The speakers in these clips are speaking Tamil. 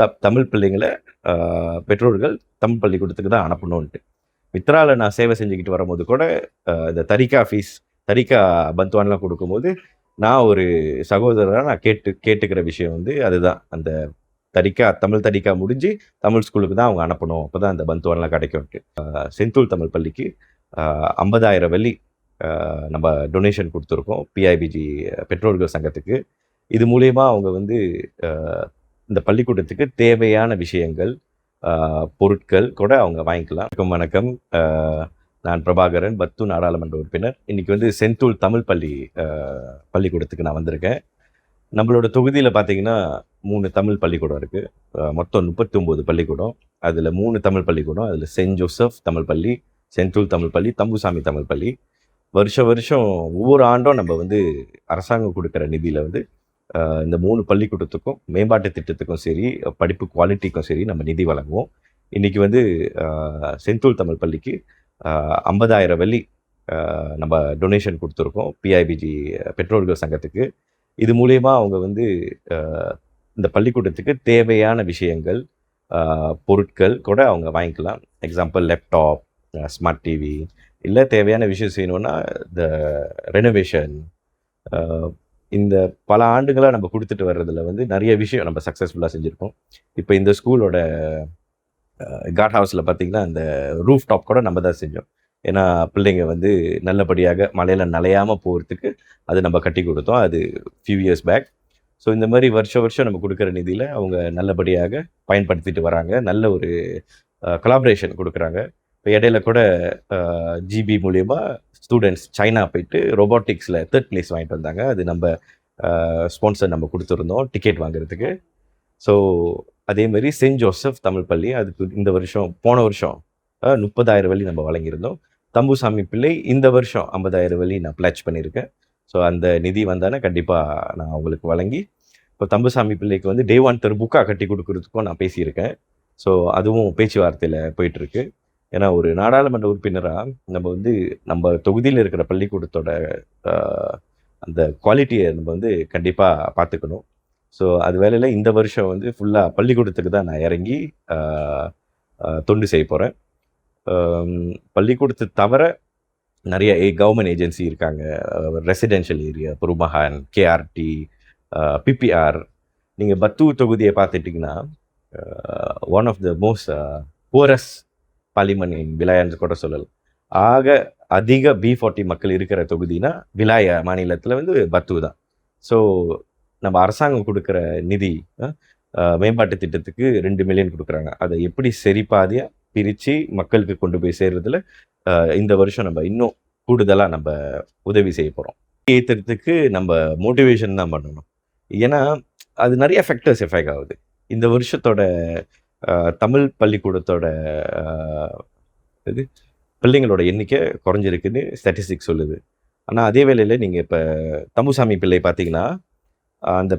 த தமிழ் பிள்ளைங்களை பெற்றோர்கள் தமிழ் பள்ளிக்கூடத்துக்கு தான் அனுப்பணும்ன்ட்டு. மித்ரால நான் சேவை செஞ்சுக்கிட்டு வரும்போது கூட இந்த தரிகா ஃபீஸ் தரிகா பந்த்வான்லாம் கொடுக்கும்போது நான் ஒரு சகோதரராக நான் கேட்டு கேட்டுக்கிற விஷயம் வந்து அதுதான். அந்த தரிக்கா தமிழ் தரிக்கா முடிஞ்சு தமிழ் ஸ்கூலுக்கு தான் அவங்க அனுப்பணும். அப்போ தான் அந்த பந்துவான்லாம் கிடைக்கும்ட்டு செந்தூல் தமிழ் பள்ளிக்கு ஐம்பதாயிரம் வெள்ளி நம்ம டொனேஷன் கொடுத்துருக்கோம். பிஐபிஜி பெற்றோர்கள் சங்கத்துக்கு. இது மூலயமா அவங்க வந்து இந்த பள்ளிக்கூடத்துக்கு தேவையான விஷயங்கள் பொருட்கள் கூட அவங்க வாங்கிக்கலாம். வணக்கம் வணக்கம். நான் பிரபாகரன் பத்து நாடாளுமன்ற உறுப்பினர். இன்னைக்கு வந்து செந்தூல் தமிழ் பள்ளி பள்ளிக்கூடத்துக்கு நான் வந்திருக்கேன். நம்மளோட தொகுதியில் பார்த்தீங்கன்னா மூணு தமிழ் பள்ளிக்கூடம் இருக்குது மொத்தம் முப்பத்தி ஒம்பது பள்ளிக்கூடம். அதில் மூணு தமிழ் பள்ளிக்கூடம். அதில் சென்ட் ஜோசப் தமிழ் பள்ளி செந்தூல் தமிழ் பள்ளி தம்புசாமி தமிழ் பள்ளி. வருஷம் வருஷம் ஒவ்வொரு ஆண்டும் நம்ம வந்து அரசாங்கம் கொடுக்குற நிதியில் வந்து இந்த மூணு பள்ளிக்கூடத்துக்கும் மேம்பாட்டு திட்டத்துக்கும் சரி படிப்பு குவாலிட்டிக்கும் சரி நம்ம நிதி வழங்குவோம். இன்றைக்கி வந்து செந்தூல் தமிழ் பள்ளிக்கு ஐம்பதாயிரம் வெள்ளி நம்ம டொனேஷன் கொடுத்துருக்கோம் பிஐபிஜி பெற்றோர்கள் சங்கத்துக்கு. இது மூலயமா அவங்க வந்து இந்த பள்ளிக்கூடத்துக்கு தேவையான விஷயங்கள் பொருட்கள் கூட அவங்க வாங்கிக்கலாம். எக்ஸாம்பிள் லேப்டாப் ஸ்மார்ட் டிவி இல்லை தேவையான விஷயம் செய்யணும்னா இந்த ரெனோவேஷன் இந்த பல ஆண்டுகளாக நம்ம கொடுத்துட்டு வர்றதுல வந்து நிறைய விஷயம் நம்ம சக்ஸஸ்ஃபுல்லாக செஞ்சுருக்கோம். இப்போ இந்த ஸ்கூலோட காட் ஹவுஸில் பார்த்தீங்கன்னா அந்த ரூஃப் டாப் கூட நம்ம தான் செஞ்சோம். ஏன்னா பிள்ளைங்க வந்து நல்லபடியாக மழையில் நனையாமல் போகிறதுக்கு அது நம்ம கட்டி கொடுத்தோம். அது ஃபியூ இயர்ஸ் பேக் ஸோ இந்த மாதிரி வருஷ வருஷம் நம்ம கொடுக்குற நிதியில் அவங்க நல்லபடியாக பயன்படுத்திட்டு வராங்க. நல்ல ஒரு கலாபரேஷன் கொடுக்குறாங்க. இப்போ இடையில கூட ஜிபி மூலியமா ஸ்டூடெண்ட்ஸ் சைனா போயிட்டு ரோபோட்டிக்ஸில் தேர்ட் பிளேஸ் வாங்கிட்டு வந்தாங்க. அது நம்ம ஸ்பான்சர் நம்ம கொடுத்துருந்தோம் டிக்கெட் வாங்குறதுக்கு. ஸோ அதேமாரி செயின்ட் ஜோசப் தமிழ் பள்ளி அதுக்கு இந்த வருஷம் போன வருஷம் முப்பதாயிரம் வழி நம்ம வழங்கியிருந்தோம். தம்புசாமி பிள்ளை இந்த வருஷம் ஐம்பதாயிரம் வழி நான் பிளாச் பண்ணியிருக்கேன். ஸோ அந்த நிதி வந்தானே கண்டிப்பாக நான் அவங்களுக்கு வழங்கி இப்போ தம்புசாமி பிள்ளைக்கு வந்து டே ஒன் தெரு புக்காக கட்டி கொடுக்குறதுக்கும் நான் பேசியிருக்கேன். ஸோ அதுவும் பேச்சுவார்த்தையில் போயிட்டுருக்கு ஏன்னா ஒரு நாடாளுமன்ற உறுப்பினராக நம்ம வந்து நம்ம தொகுதியில் இருக்கிற பள்ளிக்கூடத்தோட அந்த குவாலிட்டியை நம்ம வந்து கண்டிப்பாக பார்த்துக்கணும். ஸோ அது வேலையில் இந்த வருஷம் வந்து ஃபுல்லாக பள்ளிக்கூடத்துக்கு தான் நான் இறங்கி தொண்டு செய்ய போகிறேன் பள்ளிக்கூடத்தை தவிர நிறைய கவர்மெண்ட் ஏஜென்சி இருக்காங்க. ரெசிடென்ஷியல் ஏரியா புருமஹான் கேஆர்டி பிபிஆர். நீங்கள் பத்து தொகுதியை பார்த்துட்டிங்கன்னா one of the most poorest பாலிமனின் விலாயான்னு கூட சொல்லலாம். ஆக அதிக பி ஃபார்ட்டி மக்கள் இருக்கிற தொகுதினா விலாய மாநிலத்தில் வந்து பத்து தான். ஸோ நம்ம அரசாங்கம் கொடுக்குற நிதி மேம்பாட்டு திட்டத்துக்கு ரெண்டு மில்லியன் கொடுக்குறாங்க. அதை எப்படி சரிபாதியாக பிரித்து மக்களுக்கு கொண்டு போய் சேர்றதுல இந்த வருஷம் நம்ம இன்னும் கூடுதலாக நம்ம உதவி செய்ய போகிறோம் ஏற்றுறதுக்கு நம்ம மோட்டிவேஷன் தான் பண்ணணும். ஏன்னா அது நிறைய ஃபேக்டர்ஸ் எஃபெக்ட் ஆகுது. இந்த வருஷத்தோட தமிழ் பள்ளிக்கூடத்தோட இது பிள்ளைங்களோட எண்ணிக்கை குறைஞ்சிருக்குன்னு ஸ்டாட்டிஸ்டிக்ஸ் சொல்லுது. ஆனால் அதே வேளையில் நீங்கள் இப்போ தம்புசாமி பிள்ளை பார்த்தீங்கன்னா அந்த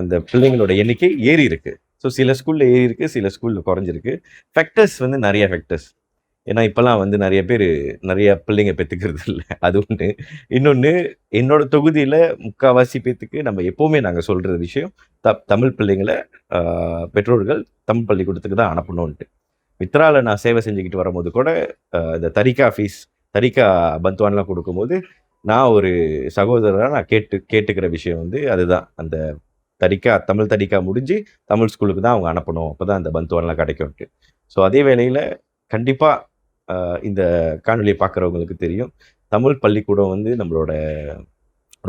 அந்த பிள்ளைங்களோட எண்ணிக்கை ஏறி இருக்குது ஸோ சில ஸ்கூலில் ஏறி இருக்குது சில ஸ்கூலில் குறைஞ்சிருக்கு. ஃபேக்டர்ஸ் வந்து நிறைய ஃபேக்டர்ஸ் ஏன்னா இப்போல்லாம் வந்து நிறைய பேர் நிறைய பிள்ளைங்க பெற்றுக்கிறது இல்லை. அது ஒன்று இன்னொன்று என்னோட தொகுதியில் முக்கால்வாசி பேத்துக்கு நம்ம எப்போவுமே நாங்கள் சொல்கிற விஷயம் த தமிழ் பிள்ளைங்களை பெற்றோர்கள் தமிழ் பள்ளிக்கூடத்துக்கு தான் அனுப்பணும்ன்ட்டு. மித்ராவில் நான் சேவை செஞ்சுக்கிட்டு வரும்போது கூட இந்த தரிக்கா ஃபீஸ் தரிக்கா பந்த்வான்லாம் கொடுக்கும்போது நான் ஒரு சகோதரராக நான் கேட்டு கேட்டுக்கிற விஷயம் வந்து அதுதான். அந்த தரிக்கா தமிழ் தரிக்கா முடிஞ்சு தமிழ் ஸ்கூலுக்கு தான் அவங்க அனுப்பணும். அப்போ தான் அந்த பந்த்வான்லாம் கிடைக்கும்ட்டு ஸோ அதே வேளையில் கண்டிப்பாக இந்த காணொலியை பார்க்குறவங்களுக்கு தெரியும். தமிழ் பள்ளிக்கூடம் வந்து நம்மளோட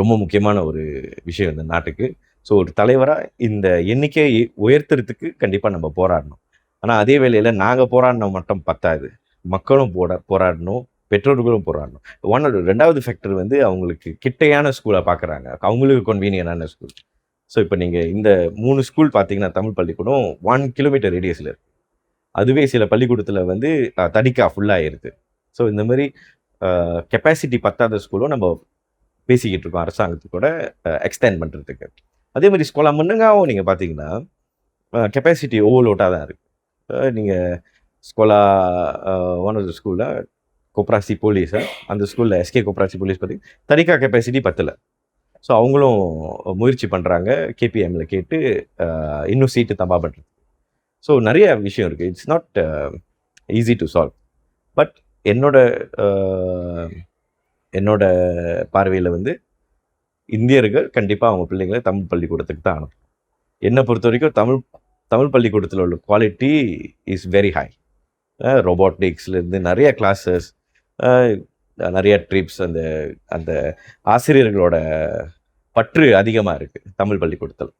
ரொம்ப முக்கியமான ஒரு விஷயம் இந்த நாட்டுக்கு. ஸோ ஒரு தலைவராக இந்த எண்ணிக்கையை உயர்த்துறதுக்கு கண்டிப்பாக நம்ம போராடணும். ஆனால் அதே வேளையில் நாங்கள் போராடின மட்டும் பத்தாது. மக்களும் போட போராடணும். பெற்றோர்களும் போராடணும். ஒன் ரெண்டாவது ஃபேக்டர் வந்து அவங்களுக்கு கிட்டையான ஸ்கூலை பார்க்குறாங்க அவங்களுக்கு கன்வீனியனான ஸ்கூல் ஸோ இப்போ நீங்கள் இந்த மூணு ஸ்கூல் பார்த்தீங்கன்னா தமிழ் பள்ளிக்கூடம் ஒன் கிலோமீட்டர் ரேடியஸில் இருக்குது அதுவே சில பள்ளிக்கூடத்தில் வந்து தடிக்கா ஃபுல்லாகிருது ஸோ இந்த மாதிரி கெப்பாசிட்டி பத்தாத ஸ்கூலும் நம்ம பேசிக்கிட்டு இருக்கோம் அரசாங்கத்துக்கூட கூட எக்ஸ்டெண்ட் பண்ணுறதுக்கு அதே மாதிரி ஸ்கூலா முன்னங்காவும் நீங்கள் பார்த்தீங்கன்னா கெப்பாசிட்டி ஓவர்லோட்டாக தான் இருக்குது நீங்கள் ஸ்கூலா ஒன் ஆஃப் த ஸ்கூலில் கொப்ராசி போலீஸை அந்த ஸ்கூலில் எஸ்கே கொப்ராசி போலீஸ் பார்த்தீங்கன்னா தனிக்கா கெப்பாசிட்டி பத்தல. ஸோ அவங்களும் முயற்சி பண்ணுறாங்க கேபிஎம்மில் கேட்டு இன்னும் சீட்டு தம்பா பண்ணுறது ஸோ நிறைய விஷயம் இருக்குது it's not easy to solve but என்னோட uh, என்னோட பார்வையில் வந்து இந்தியர்கள் கண்டிப்பாக அவங்க பிள்ளைங்களை தமிழ் பள்ளிக்கூடத்துக்கு தான் அனுப்பணும். என்னை பொறுத்த வரைக்கும் தமிழ் தமிழ் பள்ளிக்கூடத்தில் உள்ள குவாலிட்டி இஸ் வெரி ஹை ரோபோட்டிக்ஸ்லேருந்து நிறைய கிளாஸஸ் நிறைய ட்ரிப்ஸ் அந்த அந்த ஆசிரியர்களோட பற்று அதிகமாக இருக்குது தமிழ் பள்ளிக்கூடத்தில்.